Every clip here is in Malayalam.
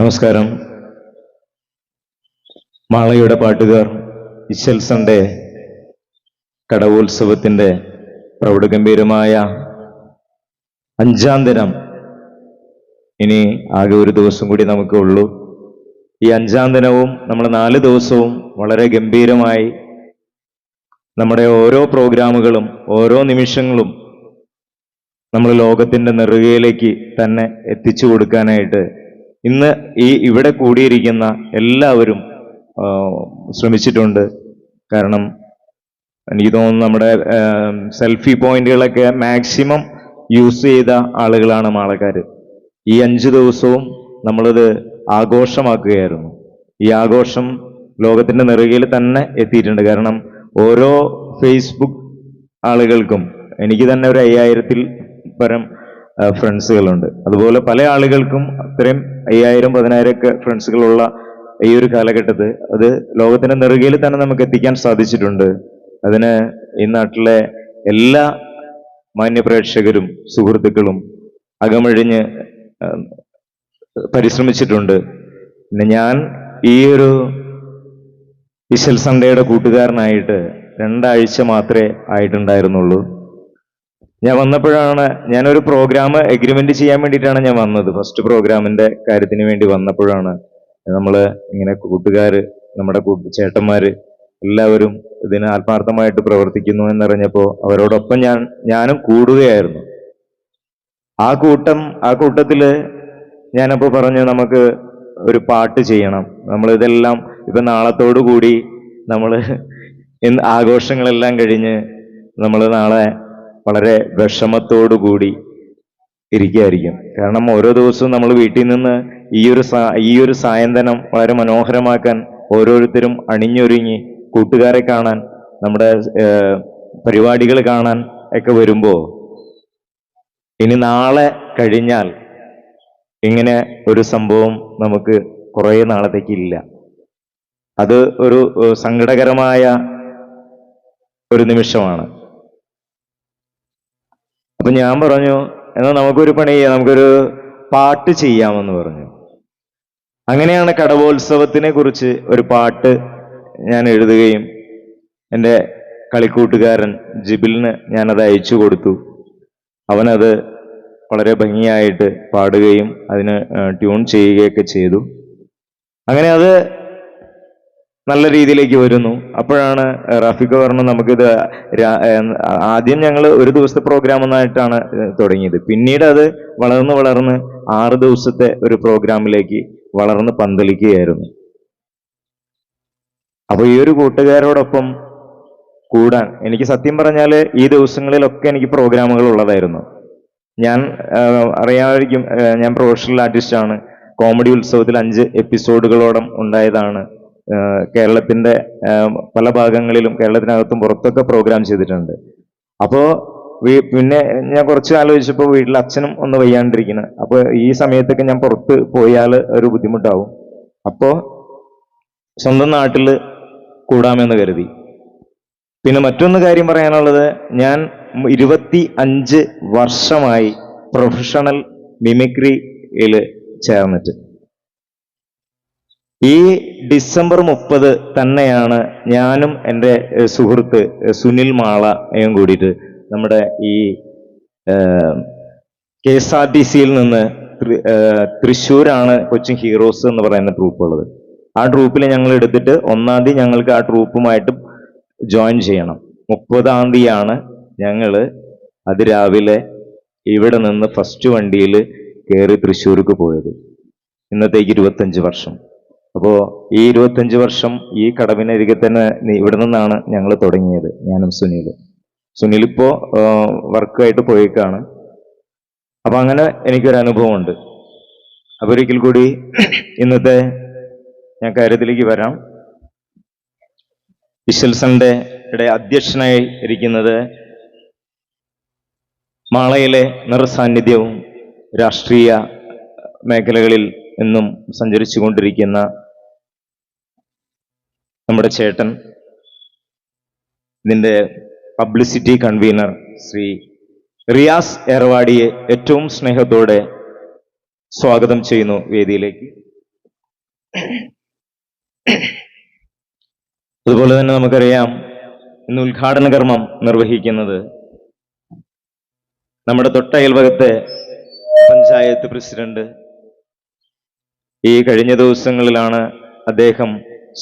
നമസ്കാരം. മാളയുടെ പാട്ടുകാർ ഇശൽ സൺഡേ കടവോത്സവത്തിന്റെ പ്രൗഢഗംഭീരമായ അഞ്ചാം ദിനം. ഇനി ആകെ ഒരു ദിവസം കൂടി നമുക്ക് ഉള്ളൂ. ഈ അഞ്ചാം ദിനവും നമ്മൾ നാല് ദിവസവും വളരെ ഗംഭീരമായി നമ്മുടെ ഓരോ പ്രോഗ്രാമുകളും ഓരോ നിമിഷങ്ങളും നമ്മൾ ലോകത്തിന്റെ നെറുകയിലേക്ക് തന്നെ എത്തിച്ചു കൊടുക്കാനായിട്ട് ഇന്ന് ഈ ഇവിടെ കൂടിയിരിക്കുന്ന എല്ലാവരും ശ്രമിച്ചിട്ടുണ്ട്. കാരണം എനിക്ക് തോന്നുന്നു നമ്മുടെ സെൽഫി പോയിന്റുകളൊക്കെ മാക്സിമം യൂസ് ചെയ്ത ആളുകളാണ് മാളക്കാർ ഈ അഞ്ച് ദിവസവും നമ്മളത് ആഘോഷമാക്കുകയായിരുന്നു. ഈ ആഘോഷം ലോകത്തിന്റെ നെറുകയിൽ തന്നെ എത്തിയിട്ടുണ്ട്. കാരണം ഓരോ ഫേസ്ബുക്ക് ആളുകൾക്കും എനിക്ക് തന്നെ ഒരു അയ്യായിരത്തിൽ പരം ഫ്രണ്ട്സുകളുണ്ട്. അതുപോലെ പല ആളുകൾക്കും അത്രയും അയ്യായിരം പതിനായിരം ഒക്കെ ഫ്രണ്ട്സുകളുള്ള ഈ ഒരു കാലഘട്ടത്ത് അത് ലോകത്തിന്റെ നെറുകയിൽ തന്നെ നമുക്ക് എത്തിക്കാൻ സാധിച്ചിട്ടുണ്ട്. അതിന് ഈ നാട്ടിലെ എല്ലാ മാന്യപ്രേക്ഷകരും സുഹൃത്തുക്കളും അകമഴിഞ്ഞ് പരിശ്രമിച്ചിട്ടുണ്ട്. പിന്നെ ഞാൻ ഈ ഒരു ഇശൽ സൺഡേയുടെ കൂട്ടുകാരനായിട്ട് രണ്ടാഴ്ച മാത്രമേ ആയിട്ടുണ്ടായിരുന്നുള്ളൂ. ഞാൻ വന്നപ്പോഴാണ് ഞാനൊരു പ്രോഗ്രാം എഗ്രിമെന്റ് ചെയ്യാൻ വേണ്ടിയിട്ടാണ് ഞാൻ വന്നത്. ഫസ്റ്റ് പ്രോഗ്രാമിന്റെ കാര്യത്തിന് വേണ്ടി വന്നപ്പോഴാണ് നമ്മൾ ഇങ്ങനെ കൂട്ടുകാര് നമ്മുടെ കൂട്ടു ചേട്ടന്മാര് എല്ലാവരും ഇതിന് ആത്മാർത്ഥമായിട്ട് പ്രവർത്തിക്കുന്നു എന്നറിഞ്ഞപ്പോൾ അവരോടൊപ്പം ഞാൻ ഞാനും കൂടുകയായിരുന്നു. ആ കൂട്ടം ആ കൂട്ടത്തിൽ ഞാനപ്പോ പറഞ്ഞു നമുക്ക് ഒരു പാട്ട് ചെയ്യണം. നമ്മൾ ഇതെല്ലാം ഇപ്പൊ നാളത്തോടു കൂടി നമ്മൾ ആഘോഷങ്ങളെല്ലാം കഴിഞ്ഞ് നമ്മൾ നാളെ വളരെ വിഷമത്തോടു കൂടി ഇരിക്കുകയായിരിക്കും കാരണം ഓരോ ദിവസവും നമ്മൾ വീട്ടിൽ നിന്ന് ഈ ഒരു ഈ ഒരു സായന്തനം വളരെ മനോഹരമാക്കാൻ ഓരോരുത്തരും അണിഞ്ഞൊരുങ്ങി കൂട്ടുകാരെ കാണാൻ നമ്മുടെ പരിപാടികൾ കാണാൻ ഒക്കെ വരുമ്പോ ഇനി നാളെ കഴിഞ്ഞാൽ ഇങ്ങനെ ഒരു സംഭവം നമുക്ക് കുറേ നാളത്തേക്ക് ഇല്ല. അത് ഒരു സങ്കടകരമായ ഒരു നിമിഷമാണ്. അപ്പൊ ഞാൻ പറഞ്ഞു എന്നാൽ നമുക്കൊരു പണി ചെയ്യാം നമുക്കൊരു പാട്ട് ചെയ്യാമെന്ന് പറഞ്ഞു. അങ്ങനെയാണ് കടവോത്സവത്തിനെ കുറിച്ച് ഒരു പാട്ട് ഞാൻ എഴുതുകയും എന്റെ കളിക്കൂട്ടുകാരൻ ജിബിലിന് ഞാനത് അയച്ചു കൊടുത്തു. അവനത് വളരെ ഭംഗിയായിട്ട് പാടുകയും അതിന് ട്യൂൺ ചെയ്യുകയൊക്കെ ചെയ്തു. അങ്ങനെ അത് നല്ല രീതിയിലേക്ക് വരുന്നു. അപ്പോഴാണ് റഫിക്ക് പറഞ്ഞു നമുക്കിത് ആദ്യം ഞങ്ങൾ ഒരു ദിവസത്തെ പ്രോഗ്രാം ഒന്നായിട്ടാണ് ഏഹ് തുടങ്ങിയത്. പിന്നീട് അത് വളർന്ന് വളർന്ന് ആറ് ദിവസത്തെ ഒരു പ്രോഗ്രാമിലേക്ക് വളർന്ന് പന്തലിക്കുകയായിരുന്നു. അപ്പൊ ഈ ഒരു കൂട്ടുകാരോടൊപ്പം കൂടാൻ എനിക്ക് സത്യം പറഞ്ഞാൽ ഈ ദിവസങ്ങളിലൊക്കെ എനിക്ക് പ്രോഗ്രാമുകൾ ഉള്ളതായിരുന്നു. ഞാൻ അറിയാമായിരിക്കും ഞാൻ പ്രൊഫഷണൽ ആർട്ടിസ്റ്റാണ് കോമഡി ഉത്സവത്തിൽ അഞ്ച് എപ്പിസോഡുകളോടം ഉണ്ടായതാണ്. കേരളത്തിന്റെ പല ഭാഗങ്ങളിലും കേരളത്തിനകത്തും പുറത്തൊക്കെ പ്രോഗ്രാം ചെയ്തിട്ടുണ്ട്. അപ്പോൾ പിന്നെ ഞാൻ കുറച്ച് ആലോചിച്ചപ്പോൾ വീട്ടിൽ അച്ഛനും ഒന്ന് വയ്യാണ്ടിരിക്കുന്നത് അപ്പോൾ ഈ സമയത്തൊക്കെ ഞാൻ പുറത്ത് പോയാൽ ഒരു ബുദ്ധിമുട്ടാവും. അപ്പോൾ സ്വന്തം നാട്ടിൽ കൂടാമെന്ന് കരുതി. പിന്നെ മറ്റൊന്ന് കാര്യം പറയാനുള്ളത് ഞാൻ ഇരുപത്തി അഞ്ച് വർഷമായി പ്രൊഫഷണൽ മിമിക്രിയിൽ ചേർന്നിട്ട്. ഈ ഡിസംബർ മുപ്പത് തന്നെയാണ് ഞാനും എന്റെ സുഹൃത്ത് സുനിൽ മാളയും കൂടിയിട്ട് നമ്മുടെ ഈ കെ എസ് ആർ ടി സിയിൽ നിന്ന് തൃശ്ശൂരാണ് കൊച്ചിൻ ഹീറോസ് എന്ന് പറയുന്ന ട്രൂപ്പ് ഉള്ളത് ആ ട്രൂപ്പിൽ ഞങ്ങൾ എടുത്തിട്ട് ഒന്നാം തീയതി ഞങ്ങൾക്ക് ആ ട്രൂപ്പുമായിട്ട് ജോയിൻ ചെയ്യണം. മുപ്പതാം തീയതിയാണ് ഞങ്ങൾ അതിരാവിലെ ഇവിടെ നിന്ന് ഫസ്റ്റ് വണ്ടിയിൽ കയറി തൃശ്ശൂർക്ക് പോയത്. ഇന്നത്തേക്ക് ഇരുപത്തഞ്ച് വർഷം. അപ്പോ ഈ ഇരുപത്തഞ്ച് വർഷം ഈ കടവിനരികെ തന്നെ ഇവിടെ നിന്നാണ് ഞങ്ങൾ തുടങ്ങിയത് ഞാനും സുനിൽ സുനിൽ ഇപ്പോ വർക്കായിട്ട് പോയേക്കാണ്. അപ്പൊ അങ്ങനെ എനിക്കൊരു അനുഭവമുണ്ട്. അപ്പൊ ഒരിക്കൽ കൂടി ഇന്നത്തെ ഞാൻ കാര്യത്തിലേക്ക് വരാം. വിശൽസന്റെ അധ്യക്ഷനായി ഇരിക്കുന്നത് മാളയിലെ നിറസാന്നിധ്യവും രാഷ്ട്രീയ മേഖലകളിൽ എന്നും സഞ്ചരിച്ചു കൊണ്ടിരിക്കുന്ന നമ്മുടെ ചേട്ടൻ ഇതിന്റെ പബ്ലിസിറ്റി കൺവീനർ ശ്രീ റിയാസ് ഏർവാടിയെ ഏറ്റവും സ്നേഹത്തോടെ സ്വാഗതം ചെയ്യുന്നു വേദിയിലേക്ക്. അതുപോലെ തന്നെ നമുക്കറിയാം ഇന്ന് ഉദ്ഘാടന കർമ്മം നിർവഹിക്കുന്നത് നമ്മുടെ തൊട്ടയൽവകത്തെ പഞ്ചായത്ത് പ്രസിഡന്റ് ഈ കഴിഞ്ഞ ദിവസങ്ങളിലാണ് അദ്ദേഹം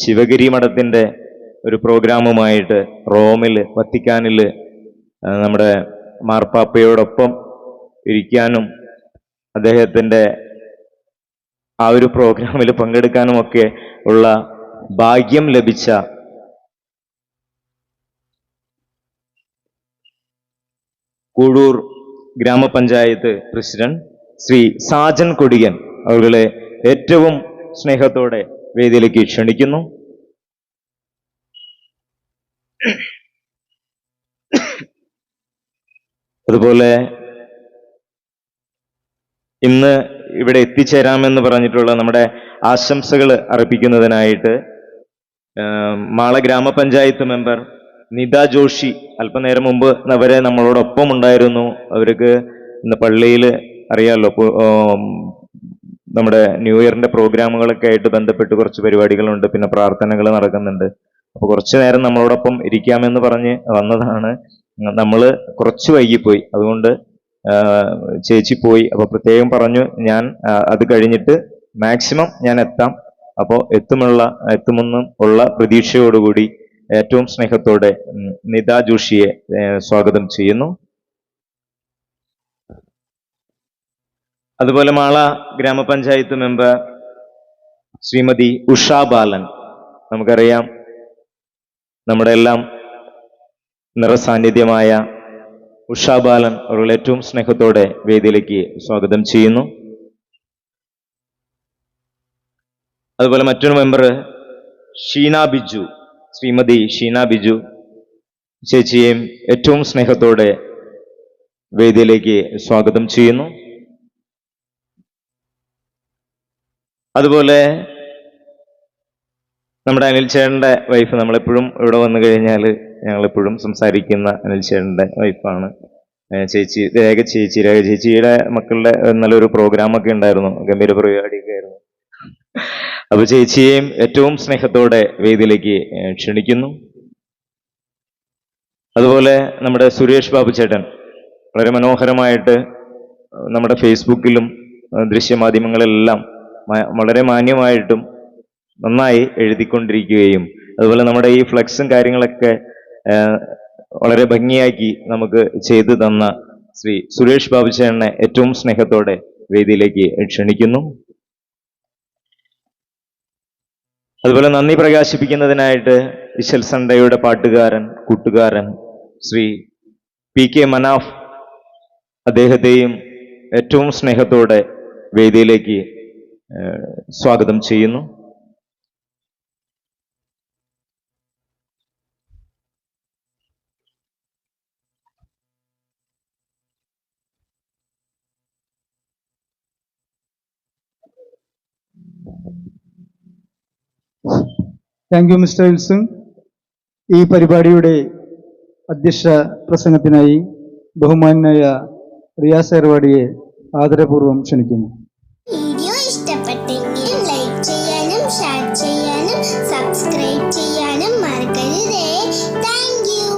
ശിവഗിരി മഠത്തിന്റെ ഒരു പ്രോഗ്രാമുമായിട്ട് റോമിൽ വത്തിക്കാനിൽ നമ്മുടെ മാർപ്പാപ്പയോടൊപ്പം ഇരിക്കാനും അദ്ദേഹത്തിന്റെ ആ ഒരു പ്രോഗ്രാമിൽ പങ്കെടുക്കാനുമൊക്കെ ഉള്ള ഭാഗ്യം ലഭിച്ച കൂഴൂർ ഗ്രാമപഞ്ചായത്ത് പ്രസിഡന്റ് ശ്രീ സാജൻ കൊടിയൻ അവരുടെ ഏറ്റവും സ്നേഹത്തോടെ വേദിയിലേക്ക് ക്ഷണിക്കുന്നു. അതുപോലെ ഇന്ന് ഇവിടെ എത്തിച്ചേരാമെന്ന് പറഞ്ഞിട്ടുള്ള നമ്മുടെ ആശംസകൾ അർപ്പിക്കുന്നതിനായിട്ട് മാള ഗ്രാമപഞ്ചായത്ത് മെമ്പർ നിത ജോഷി അല്പനേരം മുമ്പ് അവരെ നമ്മളോടൊപ്പം ഉണ്ടായിരുന്നു അവർക്ക് ഇന്ന് പള്ളിയിൽ അറിയാമല്ലോ നമ്മുടെ ന്യൂ ഇയറിന്റെ പ്രോഗ്രാമുകളൊക്കെ ആയിട്ട് ബന്ധപ്പെട്ട് കുറച്ച് പരിപാടികളുണ്ട്. പിന്നെ പ്രാർത്ഥനകൾ നടക്കുന്നുണ്ട്. അപ്പോൾ കുറച്ച് നേരം നമ്മളോടൊപ്പം ഇരിക്കാമെന്ന് പറഞ്ഞ് വന്നതാണ്. നമ്മൾ കുറച്ച് വൈകിപ്പോയി. അതുകൊണ്ട് ചേച്ചി പോയി. അപ്പോൾ പ്രത്യേകം പറഞ്ഞു ഞാൻ അത് കഴിഞ്ഞിട്ട് മാക്സിമം ഞാൻ എത്താം. അപ്പോൾ എത്തുമുള്ള എത്തുമെന്നും ഉള്ള പ്രതീക്ഷയോടുകൂടി ഏറ്റവും സ്നേഹത്തോടെ നിത ജോഷിയെ സ്വാഗതം ചെയ്യുന്നു. അതുപോലെ മാള ഗ്രാമപഞ്ചായത്ത് മെമ്പർ ശ്രീമതി ഉഷ ബാലൻ. നമുക്കറിയാം നമ്മുടെ എല്ലാം നിറസാന്നിധ്യമായ ഉഷ ബാലൻ അവരുടെ ഏറ്റവും സ്നേഹത്തോടെ വേദിയിലേക്ക് സ്വാഗതം ചെയ്യുന്നു. അതുപോലെ മറ്റൊരു മെമ്പർ ഷീന ബിജു ശ്രീമതി ഷീന ബിജു ചേച്ചിയെയും ഏറ്റവും സ്നേഹത്തോടെ വേദിയിലേക്ക് സ്വാഗതം ചെയ്യുന്നു. അതുപോലെ നമ്മുടെ അനിൽ ചേട്ടന്റെ വൈഫ് നമ്മളെപ്പോഴും ഇവിടെ വന്നു കഴിഞ്ഞാൽ ഞങ്ങളെപ്പോഴും സംസാരിക്കുന്ന അനിൽ ചേട്ടന്റെ വൈഫാണ് ചേച്ചി രേഖ ചേച്ചി രേഖ ചേച്ചിയുടെ മക്കളുടെ നല്ലൊരു പ്രോഗ്രാമൊക്കെ ഉണ്ടായിരുന്നു. ഗംഭീര പരിപാടിയൊക്കെ ആയിരുന്നു. അപ്പൊ ചേച്ചിയെയും ഏറ്റവും സ്നേഹത്തോടെ വേദിയിലേക്ക് ക്ഷണിക്കുന്നു. അതുപോലെ നമ്മുടെ സുരേഷ് ബാബു ചേട്ടൻ വളരെ മനോഹരമായിട്ട് നമ്മുടെ ഫേസ്ബുക്കിലും ദൃശ്യമാധ്യമങ്ങളിലെല്ലാം വളരെ മാന്യമായിട്ടും നന്നായി എഴുതിക്കൊണ്ടിരിക്കുകയും അതുപോലെ നമ്മുടെ ഈ ഫ്ലെക്സും കാര്യങ്ങളൊക്കെ വളരെ ഭംഗിയാക്കി നമുക്ക് ചെയ്തു തന്ന ശ്രീ സുരേഷ് ബാബു ചേട്ടനെ ഏറ്റവും സ്നേഹത്തോടെ വേദിയിലേക്ക് ക്ഷണിക്കുന്നു. അതുപോലെ നന്ദി പ്രകാശിപ്പിക്കുന്നതിനായിട്ട് വിശൽ സണ്ടയുടെ പാട്ടുകാരൻ കൂട്ടുകാരൻ ശ്രീ പി കെ മനാഫ് അദ്ദേഹത്തെയും ഏറ്റവും സ്നേഹത്തോടെ വേദിയിലേക്ക് സ്വാഗതം ചെയ്യുന്നു. താങ്ക് യു മിസ്റ്റർ വിൽസൺ ഈ പരിപാടിയുടെ അധ്യക്ഷ പ്രസംഗത്തിനായി ബഹുമാനായ റിയാസ് ഏർവാടിയെ ആദരപൂർവം ക്ഷണിക്കുന്നു.